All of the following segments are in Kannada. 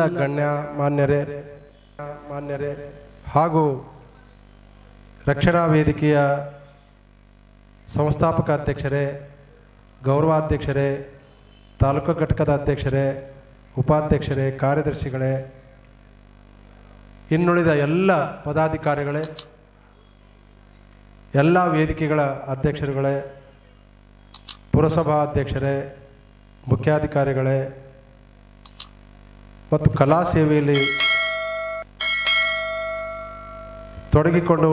ಎಲ್ಲ ಗಣ್ಯ ಮಾನ್ಯರೇ. ಮಾನ್ಯರೇ. ಹಾಗೂ ರಕ್ಷಣಾ ವೇದಿಕೆಯ ಸಂಸ್ಥಾಪಕ ಅಧ್ಯಕ್ಷರೇ, ಗೌರವಾಧ್ಯಕ್ಷರೇ, ತಾಲೂಕು ಘಟಕದ ಅಧ್ಯಕ್ಷರೇ, ಉಪಾಧ್ಯಕ್ಷರೇ, ಕಾರ್ಯದರ್ಶಿಗಳೇ, ಇನ್ನುಳಿದ ಎಲ್ಲ ಪದಾಧಿಕಾರಿಗಳೇ, ಎಲ್ಲ ವೇದಿಕೆಗಳ ಅಧ್ಯಕ್ಷರುಗಳೇ, ಪುರಸಭಾ ಅಧ್ಯಕ್ಷರೇ, ಮುಖ್ಯಾಧಿಕಾರಿಗಳೇ ಮತ್ತು ಕಲಾ ಸೇವೆಯಲ್ಲಿ ತೊಡಗಿಕೊಂಡು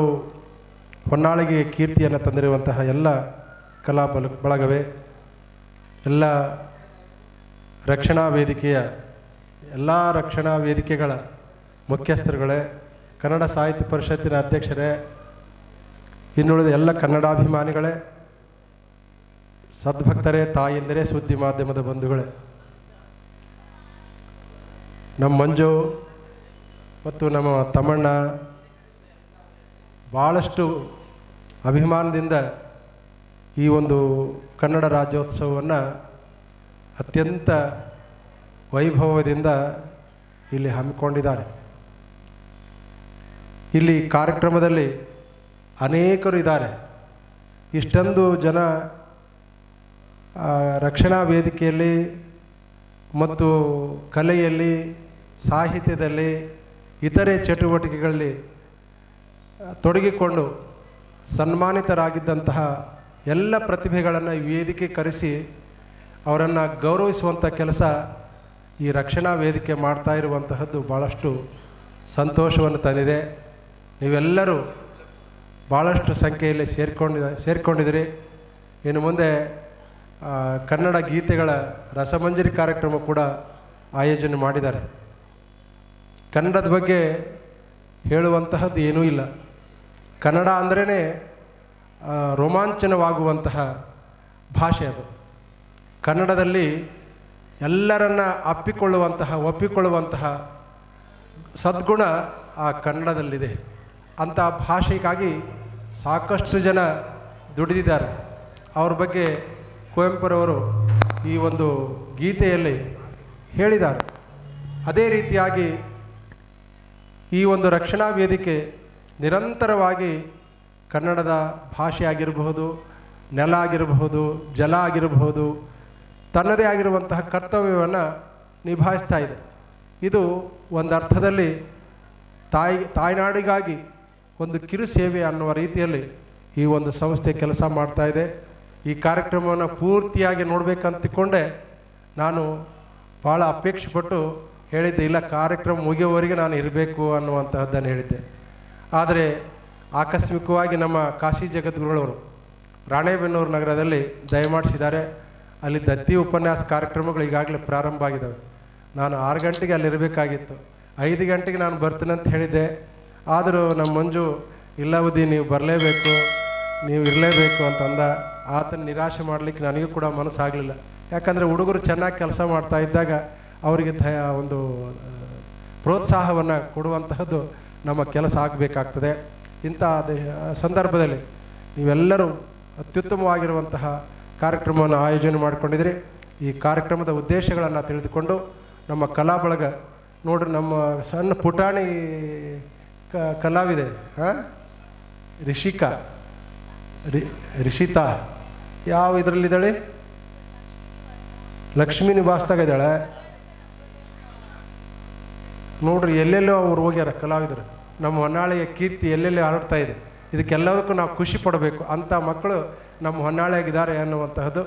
ಹೊನ್ನಾಳಿಗೆ ಕೀರ್ತಿಯನ್ನು ತಂದಿರುವಂತಹ ಎಲ್ಲ ಕಲಾ ಬಲ, ಬಳಗವೇ, ಎಲ್ಲ ರಕ್ಷಣಾ ವೇದಿಕೆಯ, ಎಲ್ಲ ರಕ್ಷಣಾ ವೇದಿಕೆಗಳ ಮುಖ್ಯಸ್ಥರುಗಳೇ, ಕನ್ನಡ ಸಾಹಿತ್ಯ ಪರಿಷತ್ತಿನ ಅಧ್ಯಕ್ಷರೇ, ಇನ್ನುಳಿದ ಎಲ್ಲ ಕನ್ನಡಾಭಿಮಾನಿಗಳೇ, ಸದ್ಭಕ್ತರೇ, ತಾಯಂದಿರೇ, ಸುದ್ದಿ ಮಾಧ್ಯಮದ ಬಂಧುಗಳೇ. ನಮ್ಮ ಮಂಜು ಮತ್ತು ನಮ್ಮ ತಮ್ಮಣ್ಣ ಭಾಳಷ್ಟು ಅಭಿಮಾನದಿಂದ ಈ ಒಂದು ಕನ್ನಡ ರಾಜ್ಯೋತ್ಸವವನ್ನು ಅತ್ಯಂತ ವೈಭವದಿಂದ ಇಲ್ಲಿ ಹಮ್ಮಿಕೊಂಡಿದ್ದಾರೆ. ಇಲ್ಲಿ ಕಾರ್ಯಕ್ರಮದಲ್ಲಿ ಅನೇಕರು ಇದ್ದಾರೆ. ಇಷ್ಟೊಂದು ಜನ ರಕ್ಷಣಾ ವೇದಿಕೆಯಲ್ಲಿ ಮತ್ತು ಕಲೆಯಲ್ಲಿ ಸಾಹಿತ್ಯದಲ್ಲಿ ಇತರೆ ಚಟುವಟಿಕೆಗಳಲ್ಲಿ ತೊಡಗಿಕೊಂಡು ಸನ್ಮಾನಿತರಾಗಿದ್ದಂತಹ ಎಲ್ಲ ಪ್ರತಿಭೆಗಳನ್ನು ವೇದಿಕೆ ಕರೆಸಿ ಅವರನ್ನು ಗೌರವಿಸುವಂಥ ಕೆಲಸ ಈ ರಕ್ಷಣಾ ವೇದಿಕೆ ಮಾಡ್ತಾ ಇರುವಂತಹದ್ದು ಭಾಳಷ್ಟು ಸಂತೋಷವನ್ನು ತಂದಿದೆ. ನೀವೆಲ್ಲರೂ ಭಾಳಷ್ಟು ಸಂಖ್ಯೆಯಲ್ಲಿ ಸೇರಿಕೊಂಡಿದ, ಸೇರಿಕೊಂಡಿದ್ದೀರಿ. ಇನ್ನು ಮುಂದೆ ಕನ್ನಡ ಗೀತೆಗಳ ರಸಮಂಜರಿ ಕಾರ್ಯಕ್ರಮ ಕೂಡ ಆಯೋಜನೆ ಮಾಡಿದ್ದಾರೆ. ಕನ್ನಡದ ಬಗ್ಗೆ ಹೇಳುವಂತಹದ್ದು ಏನೂ ಇಲ್ಲ. ಕನ್ನಡ ಅಂದ್ರೇ ರೋಮಾಂಚನವಾಗುವಂತಹ ಭಾಷೆ ಅದು. ಕನ್ನಡದಲ್ಲಿ ಎಲ್ಲರನ್ನ ಅಪ್ಪಿಕೊಳ್ಳುವಂತಹ, ಒಪ್ಪಿಕೊಳ್ಳುವಂತಹ ಸದ್ಗುಣ ಆ ಕನ್ನಡದಲ್ಲಿದೆ. ಅಂಥ ಭಾಷೆಗಾಗಿ ಸಾಕಷ್ಟು ಜನ ದುಡಿದಿದ್ದಾರೆ. ಅವ್ರ ಬಗ್ಗೆ ಕುವೆಂಪುರವರು ಈ ಒಂದು ಗೀತೆಯಲ್ಲಿ ಹೇಳಿದ್ದಾರೆ. ಅದೇ ರೀತಿಯಾಗಿ ಈ ಒಂದು ರಕ್ಷಣಾ ವೇದಿಕೆ ನಿರಂತರವಾಗಿ ಕನ್ನಡದ ಭಾಷೆ ಆಗಿರಬಹುದು ನೆಲ ಆಗಿರಬಹುದು, ಜಲ ಆಗಿರಬಹುದು, ತನ್ನದೇ ಆಗಿರುವಂತಹ ಕರ್ತವ್ಯವನ್ನು ನಿಭಾಯಿಸ್ತಾ ಇದೆ. ಇದು ಒಂದು ಅರ್ಥದಲ್ಲಿ ತಾಯಿ, ತಾಯ್ನಾಡಿಗಾಗಿ ಒಂದು ಕಿರು ಸೇವೆ ಅನ್ನುವ ರೀತಿಯಲ್ಲಿ ಈ ಒಂದು ಸಂಸ್ಥೆ ಕೆಲಸ ಮಾಡ್ತಾ ಇದೆ. ಈ ಕಾರ್ಯಕ್ರಮವನ್ನು ಪೂರ್ತಿಯಾಗಿ ನೋಡಬೇಕಂತಕೊಂಡೆ ನಾನು ಭಾಳ ಅಪೇಕ್ಷೆ ಪಟ್ಟು ಹೇಳಿದ್ದೆ, ಇಲ್ಲ, ಕಾರ್ಯಕ್ರಮ ಮುಗಿಯುವವರೆಗೆ ನಾನು ಇರಬೇಕು ಅನ್ನುವಂತಹದ್ದನ್ನು ಹೇಳಿದ್ದೆ. ಆದರೆ ಆಕಸ್ಮಿಕವಾಗಿ ನಮ್ಮ ಕಾಶಿ ಜಗದ್ಗುರುಗಳವರು ರಾಣೇಬೆನ್ನೂರು ನಗರದಲ್ಲಿ ದಯಮಾಡಿಸಿದ್ದಾರೆ. ಅಲ್ಲಿ ದತ್ತಿ ಉಪನ್ಯಾಸ ಕಾರ್ಯಕ್ರಮಗಳು ಈಗಾಗಲೇ ಪ್ರಾರಂಭ ಆಗಿದ್ದಾವೆ. ನಾನು ಆರು ಗಂಟೆಗೆ ಅಲ್ಲಿ ಇರಬೇಕಾಗಿತ್ತು ಐದು ಗಂಟೆಗೆ ನಾನು ಬರ್ತೀನಿ ಅಂತ ಹೇಳಿದ್ದೆ. ಆದರೂ ನಮ್ಮ ಮಂಜು, ಇಲ್ಲವದಿ, ನೀವು ಬರಲೇಬೇಕು, ನೀವು ಇರಲೇಬೇಕು ಅಂತಂದ ಆತನ ನಿರಾಶೆ ಮಾಡಲಿಕ್ಕೆ ನನಗೂ ಕೂಡ ಮನಸ್ಸಾಗಲಿಲ್ಲ. ಯಾಕಂದರೆ ಹುಡುಗರು ಚೆನ್ನಾಗಿ ಕೆಲಸ ಮಾಡ್ತಾ ಇದ್ದಾಗ ಅವರಿಗೆ ಥ, ಒಂದು ಪ್ರೋತ್ಸಾಹವನ್ನು ಕೊಡುವಂತಹದ್ದು ನಮ್ಮ ಕೆಲಸ ಆಗಬೇಕಾಗ್ತದೆ. ಇಂಥ ಸಂದರ್ಭದಲ್ಲಿ ನೀವೆಲ್ಲರೂ ಅತ್ಯುತ್ತಮವಾಗಿರುವಂತಹ ಕಾರ್ಯಕ್ರಮವನ್ನು ಆಯೋಜನೆ ಮಾಡಿಕೊಂಡಿದ್ರಿ ಈ ಕಾರ್ಯಕ್ರಮದ ಉದ್ದೇಶಗಳನ್ನು ತಿಳಿದುಕೊಂಡು ನಮ್ಮ ಕಲಾ ಬಳಗ, ನೋಡ್ರಿ ನಮ್ಮ ಸಣ್ಣ ಪುಟಾಣಿ ಕ, ಕಲಾವಿದೆ ಹಾಂ ರಿಷಿಕಾ, ರಿ, ರಿಷಿತಾ, ಯಾವ ಇದರಲ್ಲಿದ್ದಾಳೆ? ಲಕ್ಷ್ಮೀ ನಿವಾಸ್ದಾಗ ಇದ್ದಾಳೆ. ನೋಡ್ರಿ, ಎಲ್ಲೆಲ್ಲೋ ಅವ್ರು ಹೋಗ್ಯಾರ, ಕಲಾವಿದರು. ನಮ್ಮ ಹೊನ್ನಾಳಿಯ ಕೀರ್ತಿ ಎಲ್ಲೆಲ್ಲಿ ಹರಡ್ತಾ ಇದೆ, ಇದಕ್ಕೆಲ್ಲದಕ್ಕೂ ನಾವು ಖುಷಿ ಪಡಬೇಕು. ಅಂಥ ಮಕ್ಕಳು ನಮ್ಮ ಹೊನ್ನಾಳಿಯಾಗಿದ್ದಾರೆ ಅನ್ನುವಂತಹದ್ದು.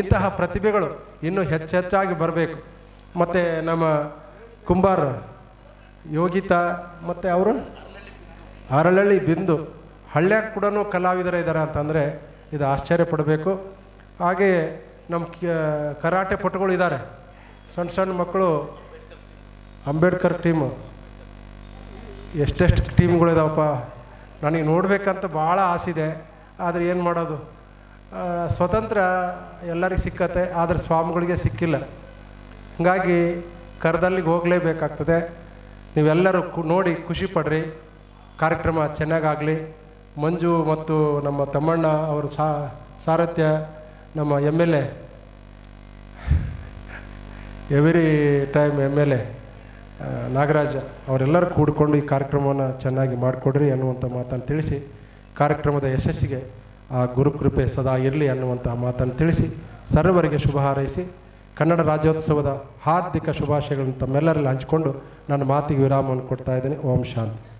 ಇಂತಹ ಪ್ರತಿಭೆಗಳು ಇನ್ನೂ ಹೆಚ್ಚೆಚ್ಚಾಗಿ ಬರಬೇಕು. ಮತ್ತು ನಮ್ಮ ಕುಂಬಾರ, ಯೋಗಿತಾ, ಮತ್ತು ಅವರು? ಅರಳಳ್ಳಿ ಬಿಂದು. ಹಳ್ಳ್ಯಾಗ ಕೂಡ ಕಲಾವಿದರ ಇದ್ದಾರೆ ಅಂತಂದರೆ ಇದು ಆಶ್ಚರ್ಯ ಪಡಬೇಕು. ಹಾಗೆಯೇ ನಮ್ಮ ಕರಾಟೆ ಪಟುಗಳು ಇದ್ದಾರೆ ಸಣ್ಣ ಸಣ್ಣ ಮಕ್ಕಳು ಅಂಬೇಡ್ಕರ್ ಟೀಮು. ಎಷ್ಟೆಷ್ಟು ಟೀಮ್ಗಳಿದಾವಪ್ಪ. ನನಗೆ ನೋಡಬೇಕಂತ ಭಾಳ ಆಸೆ ಆದರೆ ಏನು ಮಾಡೋದು? ಸ್ವತಂತ್ರ ಎಲ್ಲರಿಗೆ ಸಿಕ್ಕತ್ತೆ, ಆದರೆ ಸ್ವಾಮಿಗಳಿಗೆ ಸಿಕ್ಕಿಲ್ಲ. ಹಾಗಾಗಿ ಕರ್ದಲ್ಲಿಗೆ ಹೋಗಲೇಬೇಕಾಗ್ತದೆ. ನೀವೆಲ್ಲರೂ ಕು, ನೋಡಿ ಖುಷಿ ಪಡ್ರಿ. ಕಾರ್ಯಕ್ರಮ ಚೆನ್ನಾಗಾಗಲಿ. ಮಂಜು ಮತ್ತು ನಮ್ಮ ತಮ್ಮಣ್ಣ ಅವರು ಸಾರಥ್ಯ, ನಮ್ಮ M L A. Every time M L A. Nagaraja, ಅವರೆಲ್ಲರೂ ಕೂಡಿಕೊಂಡು ಈ ಕಾರ್ಯಕ್ರಮವನ್ನು ಚೆನ್ನಾಗಿ ಮಾಡಿಕೊಡ್ರಿ ಅನ್ನುವಂಥ ಮಾತನ್ನು ತಿಳಿಸಿ, ಕಾರ್ಯಕ್ರಮದ ಯಶಸ್ಸಿಗೆ ಆ ಗುರುಕೃಪೆ ಸದಾ ಇರಲಿ ಅನ್ನುವಂಥ ಮಾತನ್ನು ತಿಳಿಸಿ, ಸರ್ವರಿಗೆ ಶುಭ ಹಾರೈಸಿ, ಕನ್ನಡ ರಾಜ್ಯೋತ್ಸವದ ಹಾರ್ದಿಕ ಶುಭಾಶಯಗಳನ್ನು ತಮ್ಮೆಲ್ಲರಲ್ಲಿ ಹಂಚಿಕೊಂಡು ನನ್ನ ಮಾತಿಗೆ ವಿರಾಮವನ್ನು ಕೊಡ್ತಾ ಇದ್ದೀನಿ. ಓಂ ಶಾಂತಿ.